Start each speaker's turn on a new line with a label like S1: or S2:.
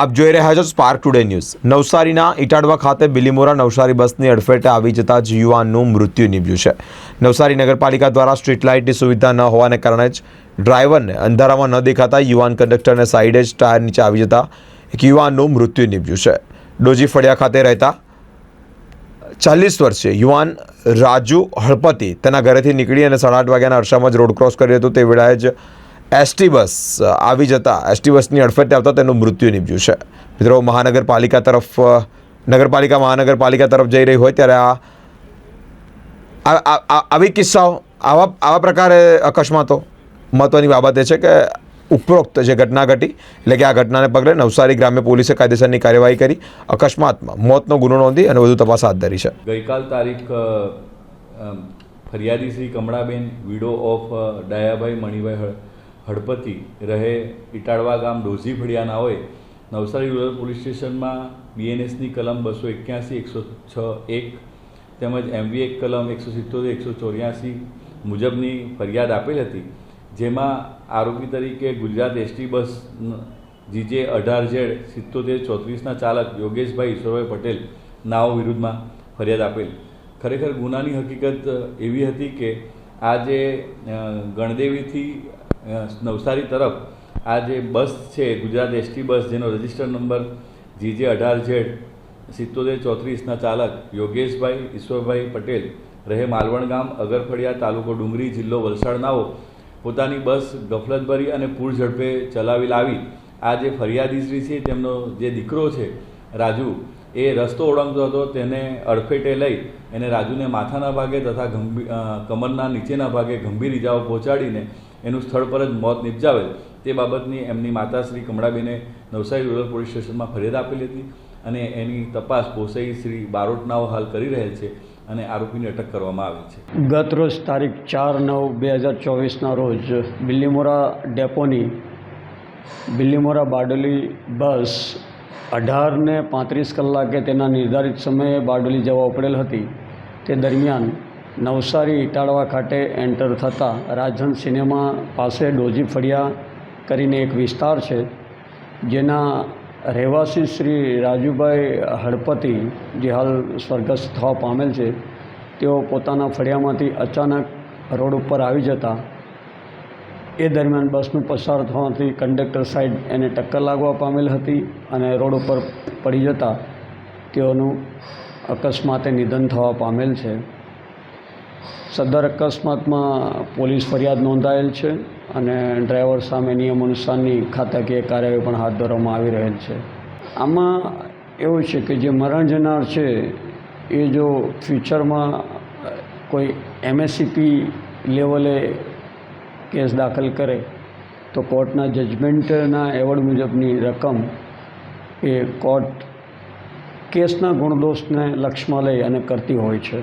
S1: આપ જોઈ રહ્યા છો સ્પાર્ક ટુડે ન્યૂઝ નવસારીના ઇટાડવા ખાતે બિલીમોરા નવસારી બસની અડફેટે આવી જતા જ યુવાનનું મૃત્યુ નીપજ્યું છે. નવસારી નગરપાલિકા દ્વારા સ્ટ્રીટ લાઇટની સુવિધા ન હોવાને કારણે જ ડ્રાઈવરને અંધારામાં ન દેખાતા યુવાન કંડક્ટરને સાઈડે જ ટાયર નીચે આવી જતા એક યુવાનનું મૃત્યુ નીપજ્યું છે. ડોજી ફળિયા ખાતે રહેતા ચાલીસ વર્ષે યુવાન રાજુ હળપતિ તેના ઘરેથી નીકળી અને સાડા આઠ વાગ્યાના અરસામાં જ રોડ ક્રોસ કર્યો હતો. તે વેળાએ જ એસટી બસ આવી જતા એસટી બસની અડફેટે આવતા તેનું મૃત્યુ નીપજ્યું છે. મિત્રો, મહાનગરપાલિકા તરફ નગરપાલિકા, મહાનગરપાલિકા તરફ જઈ રહી હોય ત્યારે આ આવી કિસ્સાઓ, આવા આવા પ્રકારે અકસ્માતો મહત્ત્વની બાબત એ છે કે ઉપરોક્ત જે ઘટના ઘટી, એટલે કે આ ઘટનાને પગલે નવસારી ગ્રામ્ય પોલીસે કાયદેસરની કાર્યવાહી કરી, અકસ્માતમાં મોતનો ગુનો નોંધી અને વધુ તપાસ હાથ ધરી છે.
S2: ગઈકાલ તારીખ ફરિયાદી શ્રી કમળાબેન વિડો ઓફ ડાયાભાઈ મણિભાઈ હળપતિ રહે ઇટાળવા ગામ ડોઝી ફળિયાના હોય, નવસારી રૂરલ પોલીસ સ્ટેશનમાં બીએનએસની કલમ બસો એક્યાસી, એકસો છ એક, તેમજ એમવીએ કલમ એકસો સિત્તોતેર, એકસો ચોર્યાસી મુજબની ફરિયાદ આપેલ હતી, જેમાં આરોપી તરીકે ગુજરાત એસટી બસ જીજે અઢાર ઝેડ સિત્તોતેર ચોત્રીસના ચાલક યોગેશભાઈ ઈશ્વરભાઈ પટેલ નાઓ વિરુદ્ધમાં ફરિયાદ આપેલ. ખરેખર ગુનાની હકીકત એવી હતી કે આજે ગણદેવીથી નવસારી તરફ. આ જે બસ છે, ગુજરાત એસટી બસ, જેનો રજિસ્ટર નંબર જીજે અઢાર ઝેડ સિત્તોતેર ચોત્રીસના ચાલક યોગેશભાઈ, ઈશ્વરભાઈ પટેલ, રહે માલવણ ગામ, અગરફળિયા તાલુકો ડુંગરી, જિલ્લો વલસાડ, નાઓ. પોતાની બસ ગફલતભરી અને પૂર ઝડપે ચલાવી લાવી. આ જે ફરિયાદીશ્રી છે, તેમનો જે દીકરો છે, રાજુ, એ રસ્તો ઓળંગતો હતો, તેને અડફેટે લઈ એને રાજુને માથાના ભાગે તથા ગંભીર કમરના નીચેના ભાગે ગંભીર ઇજાઓ પહોંચાડીને એનું સ્થળ પર જ મોત નિપજાવેલ તે બાબતની એમની માતા શ્રી કમળાબેને નવસારી રૂરલ પોલીસ સ્ટેશનમાં ફરિયાદ આપેલી હતી અને એની તપાસ પોસઈ શ્રી બારોટનાઓ હાલ કરી રહેલ છે અને આરોપીની અટક કરવામાં આવી છે.
S3: ગત રોજ તારીખ ચાર નવ બે હજાર ચોવીસના રોજ બિલ્લીમોરા ડેપોની બિલ્લીમોરા બારડોલી બસ અઢારને પાંત્રીસ કલાકે તેના નિર્ધારિત સમયે બારડોલી જવા ઉપડેલ હતી. તે દરમિયાન નવસારી ઇટાળવા ખાતે એન્ટર થતાં રાજન સિનેમા પાસે ડોજી ફળિયા કરીને એક વિસ્તાર છે, જેના રહેવાસી શ્રી રાજુભાઈ હળપતિ, જે હાલ સ્વર્ગસ્થ થવા પામેલ છે, તેઓ પોતાના ફળિયામાંથી અચાનક રોડ ઉપર આવી જતા, એ દરમિયાન બસનું પસાર થવાથી કંડક્ટર સાઈડ એને ટક્કર લાગવા પામેલ હતી અને રોડ ઉપર પડી જતા તેઓનું અકસ્માતે નિધન થવા પામેલ છે. સદર અકસ્માતમાં પોલીસ ફરિયાદ નોંધાયેલ છે અને ડ્રાઈવર સામે નિયમ અનુસારની ખાતાકીય કાર્યવાહી પણ હાથ ધરવામાં આવી રહેલ છે. આમાં એવું છે કે જે મરણ જનાર છે, એ જો ફ્યુચરમાં કોઈ એમએસસીપી લેવલે કેસ દાખલ કરે, તો કોર્ટના જજમેન્ટના એવોર્ડ મુજબની રકમ એ કોર્ટ કેસના ગુણદોષને લક્ષમાં લઈ અને કરતી હોય છે.